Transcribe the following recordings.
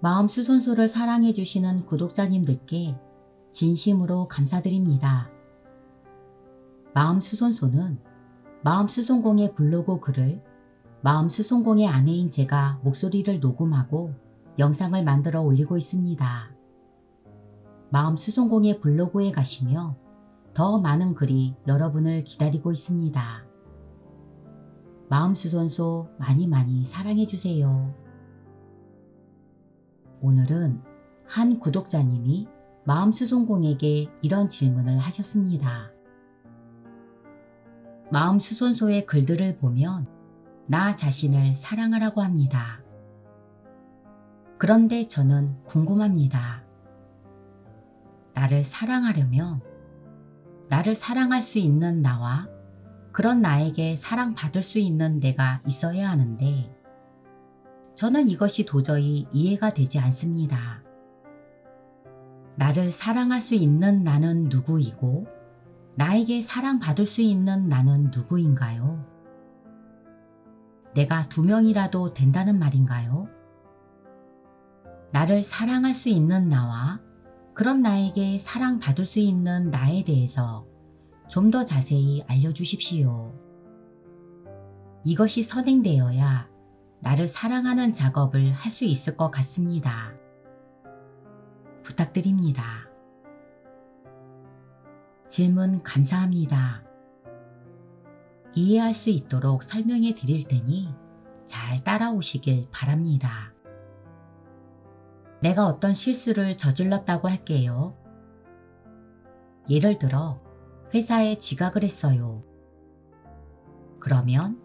마음 수선소를 사랑해 주시는 구독자님들께 진심으로 감사드립니다. 마음 수선소는 마음 수송공의 블로그 글을 마음 수송공의 아내인 제가 목소리를 녹음하고 영상을 만들어 올리고 있습니다. 마음 수송공의 블로그에 가시면 더 많은 글이 여러분을 기다리고 있습니다. 마음 수선소 많이 많이 사랑해주세요. 오늘은 한 구독자님이 마음수송공에게 이런 질문을 하셨습니다. 마음수선소의 글들을 보면 나 자신을 사랑하라고 합니다. 그런데 저는 궁금합니다. 나를 사랑하려면 나를 사랑할 수 있는 나와 그런 나에게 사랑받을 수 있는 내가 있어야 하는데 저는 이것이 도저히 이해가 되지 않습니다. 나를 사랑할 수 있는 나는 누구이고 나에게 사랑받을 수 있는 나는 누구인가요? 내가 두 명이라도 된다는 말인가요? 나를 사랑할 수 있는 나와 그런 나에게 사랑받을 수 있는 나에 대해서 좀 더 자세히 알려주십시오. 이것이 선행되어야 나를 사랑하는 작업을 할 수 있을 것 같습니다. 부탁드립니다. 질문 감사합니다. 이해할 수 있도록 설명해 드릴 테니 잘 따라오시길 바랍니다. 내가 어떤 실수를 저질렀다고 할게요. 예를 들어 회사에 지각을 했어요. 그러면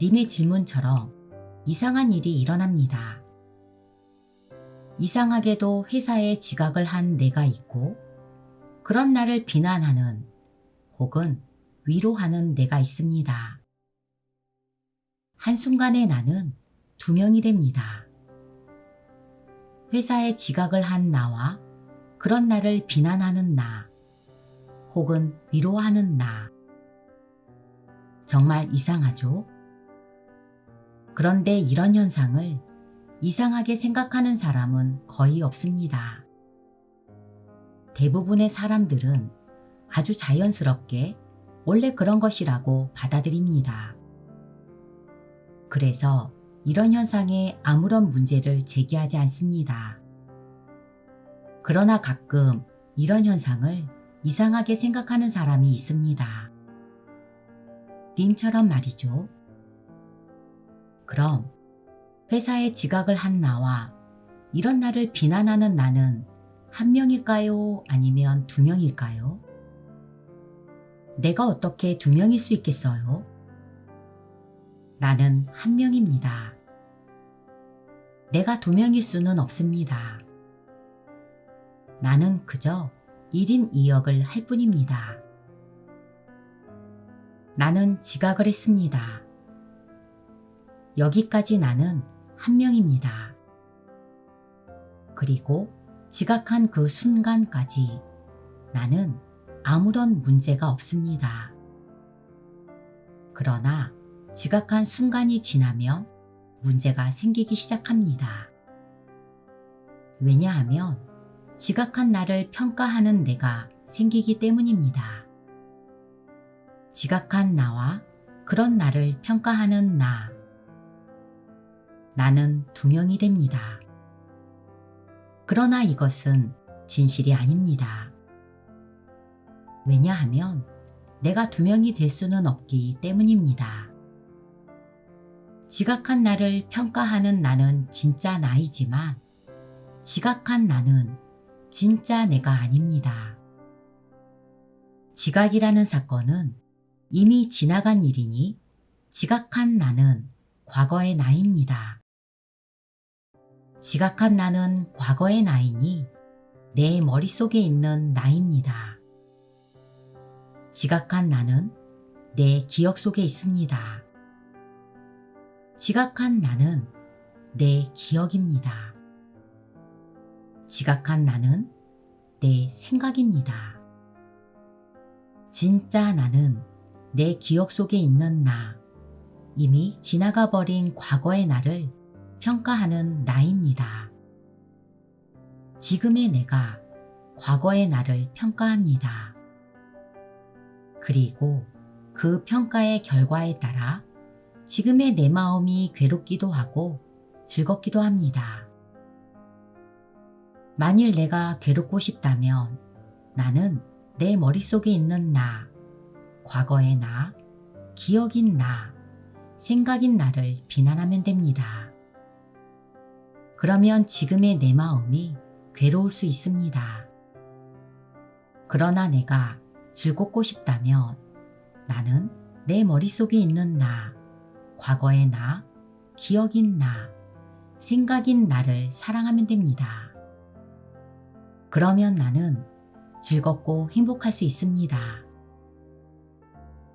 님의 질문처럼 이상한 일이 일어납니다. 이상하게도 회사에 지각을 한 내가 있고 그런 나를 비난하는 혹은 위로하는 내가 있습니다. 한순간에 나는 두 명이 됩니다. 회사에 지각을 한 나와 그런 나를 비난하는 나 혹은 위로하는 나. 정말 이상하죠? 그런데 이런 현상을 이상하게 생각하는 사람은 거의 없습니다. 대부분의 사람들은 아주 자연스럽게 원래 그런 것이라고 받아들입니다. 그래서 이런 현상에 아무런 문제를 제기하지 않습니다. 그러나 가끔 이런 현상을 이상하게 생각하는 사람이 있습니다. 님처럼 말이죠. 그럼 회사에 지각을 한 나와 이런 나를 비난하는 나는 한 명일까요? 아니면 두 명일까요? 내가 어떻게 두 명일 수 있겠어요? 나는 한 명입니다. 내가 두 명일 수는 없습니다. 나는 그저 1인 2역을 할 뿐입니다. 나는 지각을 했습니다. 여기까지 나는 한 명입니다. 그리고 지각한 그 순간까지 나는 아무런 문제가 없습니다. 그러나 지각한 순간이 지나면 문제가 생기기 시작합니다. 왜냐하면 지각한 나를 평가하는 내가 생기기 때문입니다. 지각한 나와 그런 나를 평가하는 나. 나는 두 명이 됩니다. 그러나 이것은 진실이 아닙니다. 왜냐하면 내가 두 명이 될 수는 없기 때문입니다. 지각한 나를 평가하는 나는 진짜 나이지만 지각한 나는 진짜 내가 아닙니다. 지각이라는 사건은 이미 지나간 일이니 지각한 나는 과거의 나입니다. 지각한 나는 과거의 나이니 내 머릿속에 있는 나입니다. 지각한 나는 내 기억 속에 있습니다. 지각한 나는 내 기억입니다. 지각한 나는 내 생각입니다. 진짜 나는 내 기억 속에 있는 나, 이미 지나가 버린 과거의 나를 평가하는 나입니다. 지금의 내가 과거의 나를 평가합니다. 그리고 그 평가의 결과에 따라 지금의 내 마음이 괴롭기도 하고 즐겁기도 합니다. 만일 내가 괴롭고 싶다면 나는 내 머릿속에 있는 나, 과거의 나, 기억인 나, 생각인 나를 비난하면 됩니다. 그러면 지금의 내 마음이 괴로울 수 있습니다. 그러나 내가 즐겁고 싶다면 나는 내 머릿속에 있는 나, 과거의 나, 기억인 나, 생각인 나를 사랑하면 됩니다. 그러면 나는 즐겁고 행복할 수 있습니다.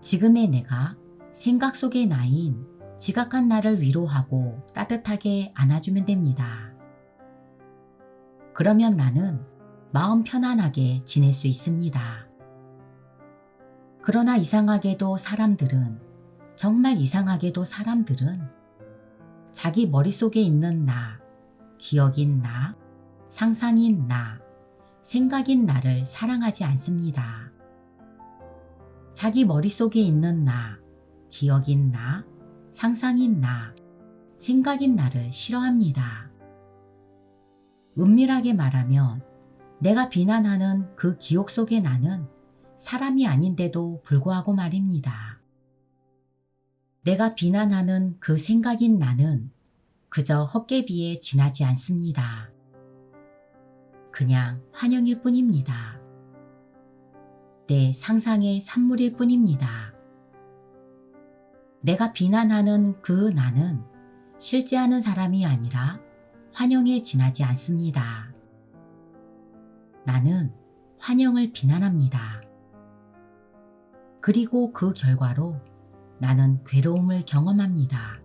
지금의 내가 생각 속의 나인 지각한 나를 위로하고 따뜻하게 안아주면 됩니다. 그러면 나는 마음 편안하게 지낼 수 있습니다. 그러나 이상하게도 사람들은, 정말 이상하게도 사람들은 자기 머릿속에 있는 나, 기억인 나, 상상인 나, 생각인 나를 사랑하지 않습니다. 자기 머릿속에 있는 나, 기억인 나, 상상인 나, 생각인 나를 싫어합니다. 은밀하게 말하면 내가 비난하는 그 기억 속의 나는 사람이 아닌데도 불구하고 말입니다. 내가 비난하는 그 생각인 나는 그저 헛개비에 지나지 않습니다. 그냥 환영일 뿐입니다. 내 상상의 산물일 뿐입니다. 내가 비난하는 그 나는 실제하는 사람이 아니라 환영에 지나지 않습니다. 나는 환영을 비난합니다. 그리고 그 결과로 나는 괴로움을 경험합니다.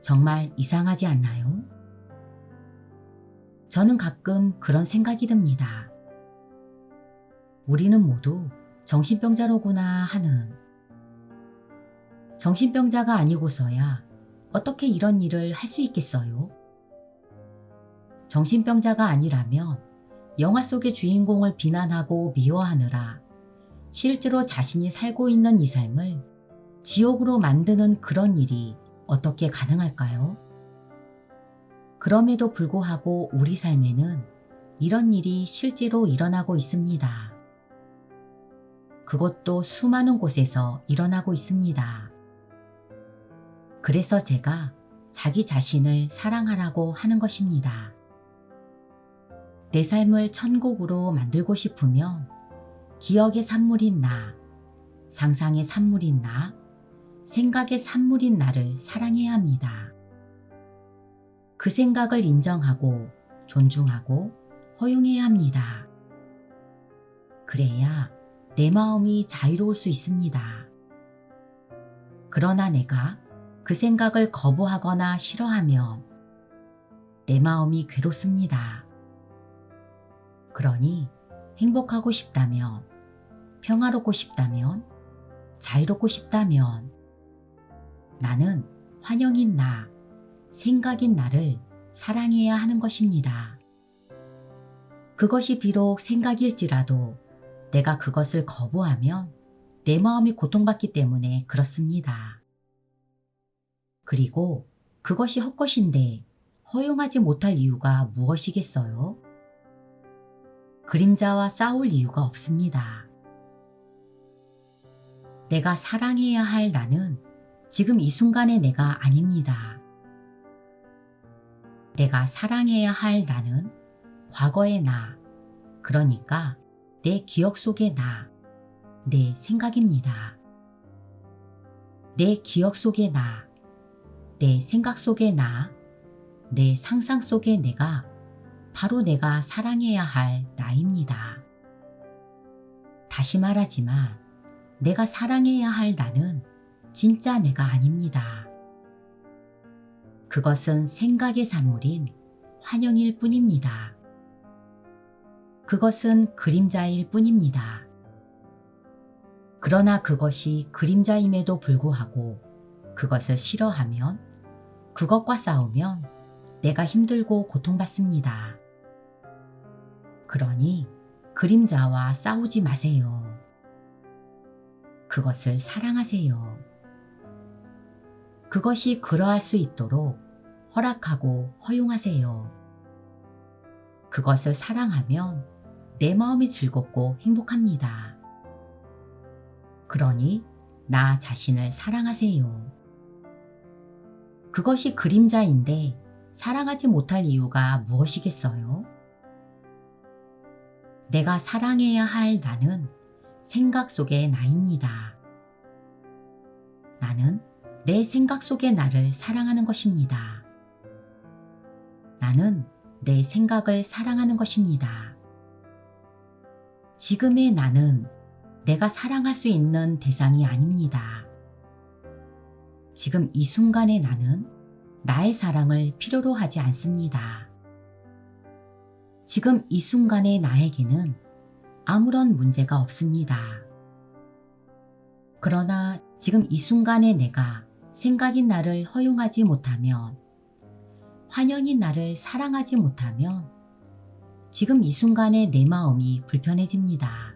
정말 이상하지 않나요? 저는 가끔 그런 생각이 듭니다. 우리는 모두 정신병자로구나 하는 정신병자가 아니고서야 어떻게 이런 일을 할 수 있겠어요? 정신병자가 아니라면 영화 속의 주인공을 비난하고 미워하느라 실제로 자신이 살고 있는 이 삶을 지옥으로 만드는 그런 일이 어떻게 가능할까요? 그럼에도 불구하고 우리 삶에는 이런 일이 실제로 일어나고 있습니다. 그것도 수많은 곳에서 일어나고 있습니다. 그래서 제가 자기 자신을 사랑하라고 하는 것입니다. 내 삶을 천국으로 만들고 싶으면 기억의 산물인 나, 상상의 산물인 나, 생각의 산물인 나를 사랑해야 합니다. 그 생각을 인정하고 존중하고 허용해야 합니다. 그래야 내 마음이 자유로울 수 있습니다. 그러나 내가 그 생각을 거부하거나 싫어하면 내 마음이 괴롭습니다. 그러니 행복하고 싶다면, 평화롭고 싶다면, 자유롭고 싶다면 나는 환영인 나, 생각인 나를 사랑해야 하는 것입니다. 그것이 비록 생각일지라도 내가 그것을 거부하면 내 마음이 고통받기 때문에 그렇습니다. 그리고 그것이 헛것인데 허용하지 못할 이유가 무엇이겠어요? 그림자와 싸울 이유가 없습니다. 내가 사랑해야 할 나는 지금 이 순간의 내가 아닙니다. 내가 사랑해야 할 나는 과거의 나, 그러니까 내 기억 속의 나, 내 생각입니다. 내 기억 속의 나, 내 생각 속의 나, 내 상상 속의 내가 바로 내가 사랑해야 할 나입니다. 다시 말하지만 내가 사랑해야 할 나는 진짜 내가 아닙니다. 그것은 생각의 산물인 환영일 뿐입니다. 그것은 그림자일 뿐입니다. 그러나 그것이 그림자임에도 불구하고 그것을 싫어하면 그것과 싸우면 내가 힘들고 고통받습니다. 그러니 그림자와 싸우지 마세요. 그것을 사랑하세요. 그것이 그러할 수 있도록 허락하고 허용하세요. 그것을 사랑하면 내 마음이 즐겁고 행복합니다. 그러니 나 자신을 사랑하세요. 그것이 그림자인데 사랑하지 못할 이유가 무엇이겠어요? 내가 사랑해야 할 나는 생각 속의 나입니다. 나는 내 생각 속의 나를 사랑하는 것입니다. 나는 내 생각을 사랑하는 것입니다. 지금의 나는 내가 사랑할 수 있는 대상이 아닙니다. 지금 이 순간의 나는 나의 사랑을 필요로 하지 않습니다. 지금 이 순간의 나에게는 아무런 문제가 없습니다. 그러나 지금 이 순간의 내가 생각인 나를 허용하지 못하면, 환영인 나를 사랑하지 못하면, 지금 이 순간의 내 마음이 불편해집니다.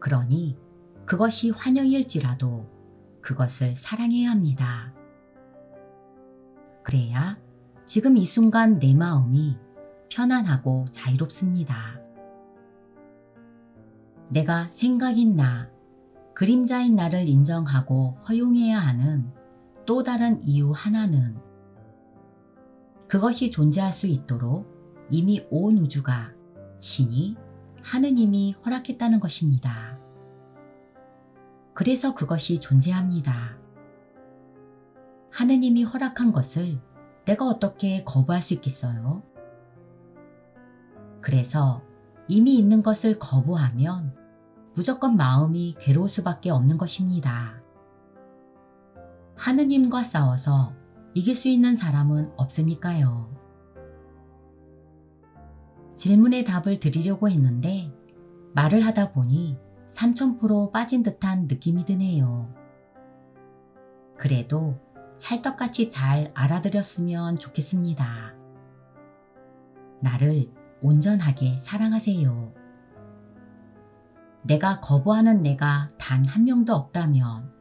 그러니 그것이 환영일지라도 그것을 사랑해야 합니다. 그래야 지금 이 순간 내 마음이 편안하고 자유롭습니다. 내가 생각인 나, 그림자인 나를 인정하고 허용해야 하는 또 다른 이유 하나는 그것이 존재할 수 있도록 이미 온 우주가 신이 하느님이 허락했다는 것입니다. 그래서 그것이 존재합니다. 하느님이 허락한 것을 내가 어떻게 거부할 수 있겠어요? 그래서 이미 있는 것을 거부하면 무조건 마음이 괴로울 수밖에 없는 것입니다. 하느님과 싸워서 이길 수 있는 사람은 없으니까요. 질문에 답을 드리려고 했는데 말을 하다 보니 3000% 빠진 듯한 느낌이 드네요. 그래도 찰떡같이 잘 알아들였으면 좋겠습니다. 나를 온전하게 사랑하세요. 내가 거부하는 내가 단 한 명도 없다면,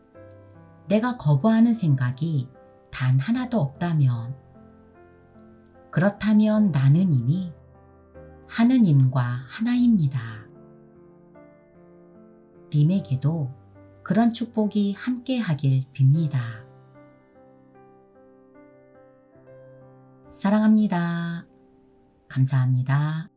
내가 거부하는 생각이 단 하나도 없다면, 그렇다면 나는 이미 하느님과 하나입니다. 님에게도 그런 축복이 함께 하길 빕니다. 사랑합니다. 감사합니다.